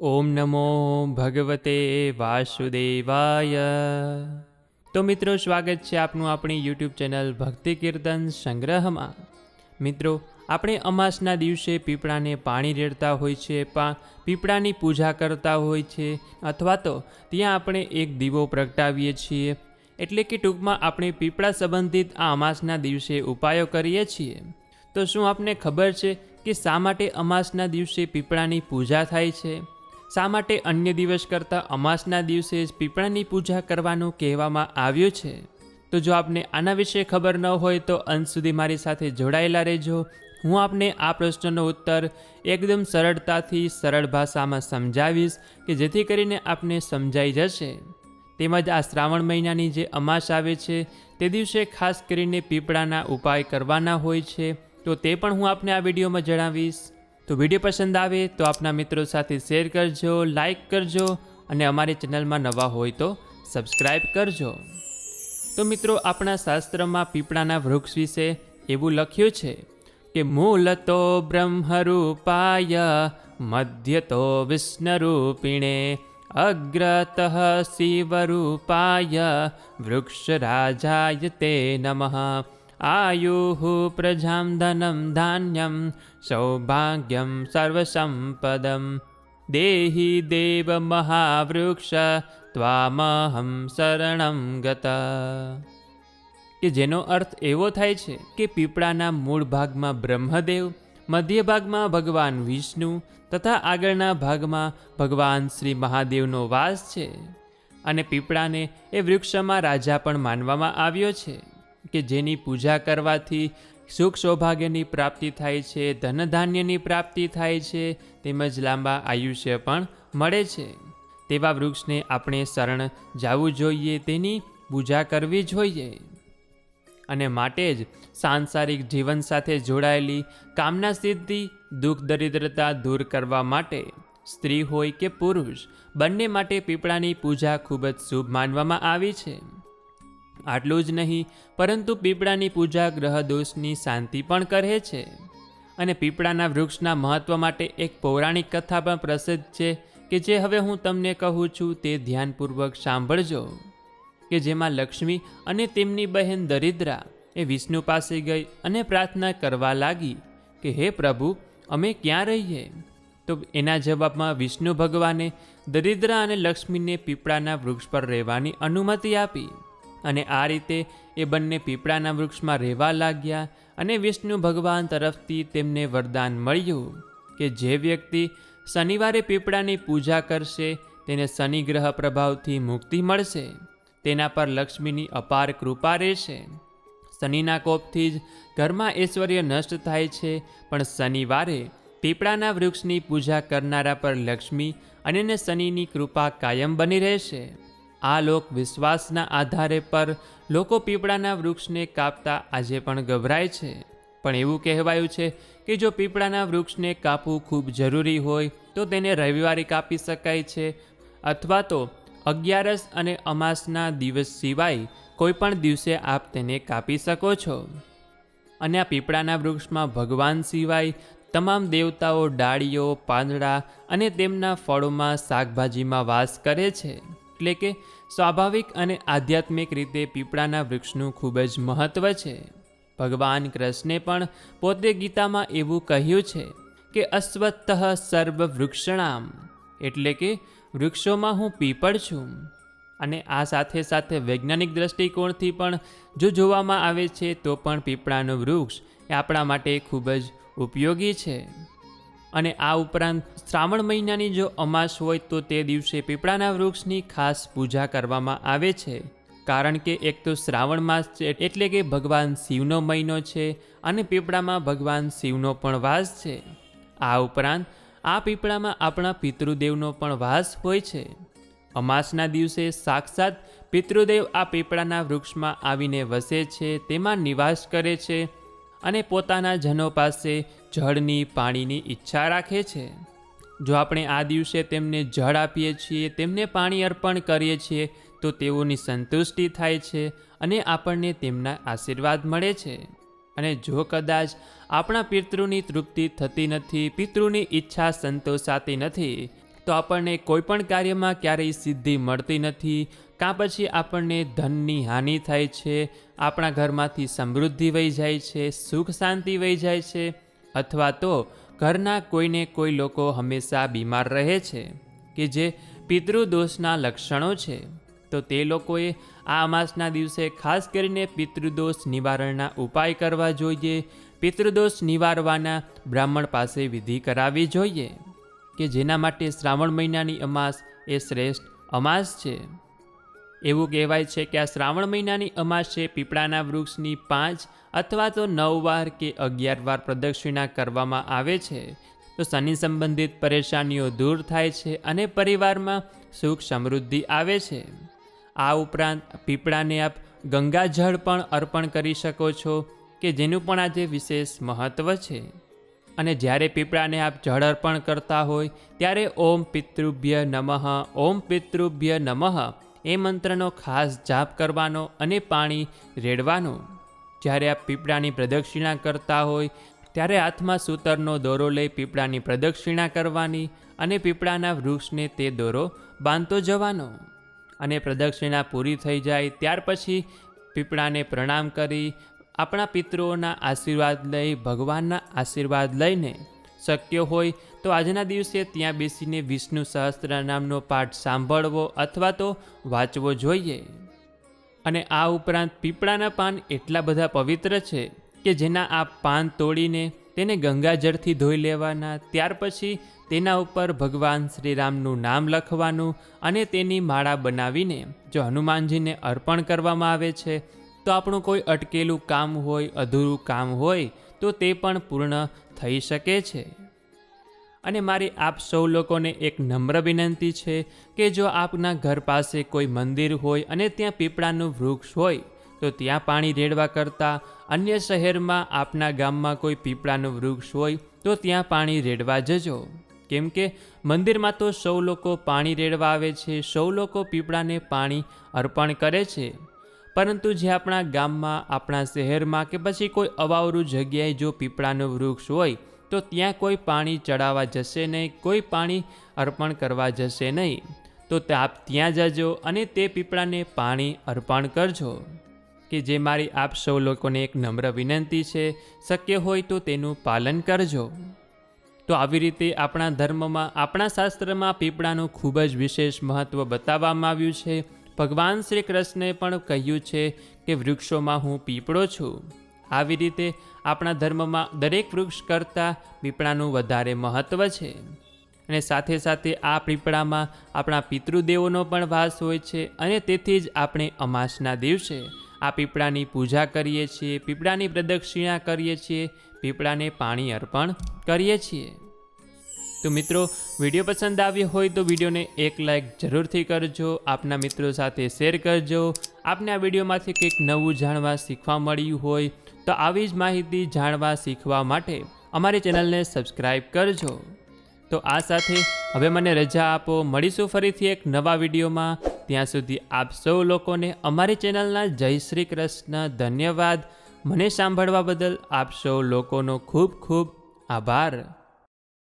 ઓમ નમો ભગવતે વાસુદેવાય. તો મિત્રો, સ્વાગત છે આપનું આપણી યુટ્યુબ ચેનલ ભક્તિ કીર્તન સંગ્રહમાં. મિત્રો, આપણે અમાસના દિવસે પીપળાને પાણી રેડતા હોય છે, પા, પીપળાની પૂજા કરતા હોય છે, અથવા તો ત્યાં આપણે એક દીવો પ્રગટાવીએ છીએ. એટલે કે ટૂંકમાં આપણે પીપળા સંબંધિત આ અમાસના દિવસે ઉપાયો કરીએ છીએ. તો શું આપને ખબર છે કે શા માટે અમાસના દિવસે પીપળાની પૂજા થાય છે? શા માટે અન્ય દિવસ કરતાં અમાસના દિવસે જ પીપળાની પૂજા કરવાનું કહેવામાં આવ્યું છે? તો જો આપને આના વિશે ખબર ન હોય તો અંત સુધી મારી સાથે જોડાયેલા રહેજો. હું આપને આ પ્રશ્નનો ઉત્તર એકદમ સરળતાથી સરળ ભાષામાં સમજાવીશ કે જેથી કરીને આપને સમજાઈ જશે. તેમજ આ શ્રાવણ મહિનાની જે અમાસ આવે છે, તે દિવસે ખાસ કરીને પીપળાના ઉપાય કરવાના હોય છે. તો તે પણ હું આપને આ વિડીયોમાં જણાવીશ. તો વીડિયો પસંદ આવે તો આપના મિત્રો સાથે શેર કરજો લાઇક કરજો અને અમારી ચેનલમાં નવા હોય તો સબસ્ક્રાઈબ કરજો. તો મિત્રો, આપણા શાસ્ત્રમાં પીપળાના વૃક્ષ વિશે એવું લખ્યું છે કે, મૂલ તો બ્રહ્મરૂપાય, મધ્ય તો વિષ્ણુરૂપિણે, અગ્રત શિવરૂપાય, વૃક્ષરાજાય તે નમઃ. પ્રજાં ધનમ ધાન્યમ સૌભાગ્યમ સર્વસંપદમ દેહી દેવ મહાવૃક્ષ ત્વામહમ શરણમ ગતા કે જેનો અર્થ એવો થાય છે કે પીપળાના મૂળ ભાગમાં બ્રહ્મદેવ, મધ્ય ભાગમાં ભગવાન વિષ્ણુ તથા આગળના ભાગમાં ભગવાન શ્રી મહાદેવનો વાસ છે. અને પીપળાને એ વૃક્ષમાં રાજા પણ માનવામાં આવ્યો છે. કે જેની પૂજા કરવાથી સુખ સૌભાગ્યની પ્રાપ્તિ થાય છે, ધનધાન્યની પ્રાપ્તિ થાય છે, તેમજ લાંબા આયુષ્ય પણ મળે છે. તેવા વૃક્ષને આપણે શરણ જવું જોઈએ, તેની પૂજા કરવી જોઈએ. અને માટે જ સાંસારિક જીવન સાથે જોડાયેલી કામના સિદ્ધિ દુઃખ દરિદ્રતા દૂર કરવા માટે, સ્ત્રી હોય કે પુરુષ, બંને માટે પીપળાની પૂજા ખૂબ જ શુભ માનવામાં આવી છે. આટલું જ નહીં, પરંતુ પીપળાની પૂજા ગ્રહ દોષની શાંતિ પણ કરે છે. અને પીપળાના વૃક્ષના મહત્વ માટે એક પૌરાણિક કથા પણ પ્રસિદ્ધ છે કે જે હવે હું તમને કહું છું તે ધ્યાનપૂર્વક સાંભળજો. કે જેમાં લક્ષ્મી અને તેમની બહેન દરિદ્રા એ વિષ્ણુ પાસે ગઈ અને પ્રાર્થના કરવા લાગી કે, હે પ્રભુ, અમે ક્યાં રહીએ? તો એના જવાબમાં વિષ્ણુ ભગવાને દરિદ્રા અને લક્ષ્મીને પીપળાના વૃક્ષ પર રહેવાની અનુમતિ આપી. અને આ રીતે એ બંને પીપળાના વૃક્ષમાં રહેવા લાગ્યા અને વિષ્ણુ ભગવાન તરફથી તેમને વરદાન મળ્યું કે જે વ્યક્તિ શનિવારે પીપળાની પૂજા કરશે, તેને શનિ ગ્રહ પ્રભાવથી મુક્તિ મળશે. તેના પર લક્ષ્મીની અપાર કૃપા રહેશે. શનિના કોપથી જ ઘરમાં ઐશ્વર્ય નષ્ટ થાય છે, પણ શનિવારે પીપળાના વૃક્ષની પૂજા કરનારા પર લક્ષ્મી અને શનિની કૃપા કાયમ બની રહેશે. આ લોક વિશ્વાસના આધારે પર લોકો પીપળાના વૃક્ષને કાપતા આજે પણ ગભરાય છે. પણ એવું કહેવાયું છે કે જો પીપળાના વૃક્ષને કાપવું ખૂબ જરૂરી હોય, તો તેને રવિવારે કાપી શકાય છે અથવા તો અગિયારસ અને અમાસના દિવસ સિવાય કોઈ પણ દિવસે આપ તેને કાપી શકો છો. અને આ પીપળાના વૃક્ષમાં ભગવાન સિવાય તમામ દેવતાઓ ડાળીઓ, પાંદડા અને તેમના ફળોમાં શાકભાજીમાં વાસ કરે છે. એટલે કે સ્વાભાવિક અને આધ્યાત્મિક રીતે પીપળાના વૃક્ષનું ખૂબ જ મહત્ત્વ છે. ભગવાન કૃષ્ણે પણ પોતે ગીતામાં એવું કહ્યું છે કે અશ્વત્થ સર્વ વૃક્ષણામ એટલે કે વૃક્ષોમાં હું પીપળ છું. અને આ સાથે સાથે વૈજ્ઞાનિક દ્રષ્ટિકોણથી પણ જો જોવામાં આવે છે તો પણ પીપળાનું વૃક્ષ એ આપણા માટે ખૂબ જ ઉપયોગી છે. અને આ ઉપરાંત શ્રાવણ મહિનાની જો અમાસ હોય તો તે દિવસે પીપળાના વૃક્ષની ખાસ પૂજા કરવામાં આવે છે. કારણ કે એક તો શ્રાવણ માસ છે એટલે કે ભગવાન શિવનો મહિનો છે અને પીપળામાં ભગવાન શિવનો પણ વાસ છે. આ ઉપરાંત આ પીપળામાં આપણા પિતૃદેવનો પણ વાસ હોય છે. અમાસના દિવસે સાક્ષાત પિતૃદેવ આ પીપળાના વૃક્ષમાં આવીને વસે છે, તેમાં નિવાસ કરે છે અને પોતાના જનો પાસે જળની પાણીની ઈચ્છા રાખે છે. જો આપણે આ દિવસે તેમને જળ આપીએ છીએ, તેમને પાણી અર્પણ કરીએ છીએ, તો તેઓની સંતુષ્ટિ થાય છે અને આપણને તેમના આશીર્વાદ મળે છે. અને જો કદાચ આપણા પિતૃની તૃપ્તિ થતી નથી, પિતૃની ઈચ્છા સંતોષાતી નથી તો આપણને કોઈ પણ કાર્યમાં ક્યારેય સિદ્ધિ મળતી નથી. કાં પછી આપણને ધનની હાનિ થાય છે, આપણા ઘરમાંથી સમૃદ્ધિ વહી જાય છે, સુખ શાંતિ વહી જાય છે, અથવા તો ઘરના કોઈને કોઈ લોકો હંમેશા બીમાર રહે છે કે જે પિતૃદોષના લક્ષણો છે. તો તે લોકોએ આ અમાસના દિવસે ખાસ કરીને પિતૃદોષ નિવારણના ઉપાય કરવા જોઈએ. પિતૃદોષ નિવારવાના બ્રાહ્મણ પાસે વિધિ કરાવવી જોઈએ. કે જેના માટે શ્રાવણ મહિનાની અમાસ એ શ્રેષ્ઠ અમાસ છે. એવું કહેવાય છે કે આ શ્રાવણ મહિનાની અમાસ છે પીપળાના વૃક્ષની પાંચ અથવા તો નવ વાર કે અગિયાર વાર પ્રદક્ષિણા કરવામાં આવે છે. તો શનિ સંબંધિત પરેશાનીઓ દૂર થાય છે અને પરિવારમાં સુખ સમૃદ્ધિ આવે છે. આ ઉપરાંત પીપળાને આપ ગંગાજળ પણ અર્પણ કરી શકો છો કે જેનું પણ આજે વિશેષ મહત્ત્વ છે. અને જ્યારે પીપળાને આપ જળ અર્પણ કરતા હોય, ત્યારે ઓમ પિતૃભ્ય નમઃ, ઓમ પિતૃભ્ય નમઃ. એ મંત્રનો ખાસ જાપ કરવાનો અને પાણી રેડવાનું. જ્યારે આપ પીપળાની પ્રદક્ષિણા કરતા હોય, ત્યારે હાથમાં સૂતરનો દોરો લઈ પીપળાની પ્રદક્ષિણા કરવાની અને પીપળાના વૃક્ષને તે દોરો બાંધતો જવાનો. અને પ્રદક્ષિણા પૂરી થઈ જાય ત્યાર પછી પીપળાને પ્રણામ કરી આપણા પિતૃઓના આશીર્વાદ લઈ, ભગવાનના આશીર્વાદ લઈને શક્ય હોય તો આજના દિવસે ત્યાં બેસીને વિષ્ણુ સહસ્ત્ર નામનો પાઠ સાંભળવો અથવા તો વાંચવો જોઈએ. અને આ ઉપરાંત પીપળાના પાન એટલા બધા પવિત્ર છે કે જેના આ પાન તોડીને તેને ગંગાજળથી ધોઈ લેવાના, ત્યાર પછી તેના ઉપર ભગવાન શ્રીરામનું નામ લખવાનું અને તેની માળા બનાવીને જો હનુમાનજીને અર્પણ કરવામાં આવે છે તો આપણું કોઈ અટકેલું કામ હોય, અધૂરું કામ હોય, તો તે પણ પૂર્ણ થઈ શકે છે. અને મારી આપ સૌ લોકોને એક નમ્ર વિનંતી છે કે જો આપના ઘર પાસે કોઈ મંદિર હોય અને ત્યાં પીપળાનું વૃક્ષ હોય, તો ત્યાં પાણી રેડવા કરતાં અન્ય શહેરમાં આપના ગામમાં કોઈ પીપળાનું વૃક્ષ હોય, તો ત્યાં પાણી રેડવા જજો. કેમ કે મંદિરમાં તો સૌ લોકો પાણી રેડવા આવે છે, સૌ લોકો પીપળાને પાણી અર્પણ કરે છે. પરંતુ જે આપણા ગામમાં, આપણા શહેરમાં કે પછી કોઈ અવાવરું જગ્યાએ જો પીપળાનું વૃક્ષ હોય, તો ત્યાં કોઈ પાણી ચડાવવા જશે નહીં, કોઈ પાણી અર્પણ કરવા જશે નહીં. તો આપ ત્યાં જજો અને તે પીપળાને પાણી અર્પણ કરજો. કે જે મારી આપ સૌ લોકોને એક નમ્ર વિનંતી છે, શક્ય હોય તો તેનું પાલન કરજો. તો આવી રીતે આપણા ધર્મમાં, આપણા શાસ્ત્રમાં પીપળાનું ખૂબ જ વિશેષ મહત્ત્વ બતાવવામાં આવ્યું છે. ભગવાન શ્રી કૃષ્ણે પણ કહ્યું છે કે વૃક્ષોમાં હું પીપળો છું. આવી રીતે આપણા ધર્મમાં દરેક વૃક્ષ કરતાં પીપળાનું વધારે મહત્ત્વ છે. અને સાથે સાથે આ પીપળામાં આપણા પિતૃદેવોનો પણ વાસ હોય છે અને તેથી જ આપણે અમાસના દિવસે આ પીપળાની પૂજા કરીએ છીએ, પીપળાની પ્રદક્ષિણા કરીએ છીએ, પીપળાને પાણી અર્પણ કરીએ છીએ. તો મિત્રો, વીડિયો પસંદ આવ્યો હોય તો વિડીયોને એક લાઈક જરૂરથી કરજો, આપના મિત્રો સાથે શેર કરજો. આપને આ વિડીયોમાંથી કંઈક નવું જાણવા શીખવા મળ્યું હોય તો આવી જ માહિતી જાણવા શીખવા માટે અમારી ચેનલને સબસ્ક્રાઈબ કરજો. તો આ સાથે હવે મને રજા આપો. મળીશું ફરીથી એક નવા વિડીયોમાં. ત્યાં સુધી આપ સૌ લોકોને અમારી ચેનલના જય શ્રી કૃષ્ણ ધન્યવાદ. મને સાંભળવા બદલ આપ સૌ લોકોનો ખૂબ ખૂબ આભાર.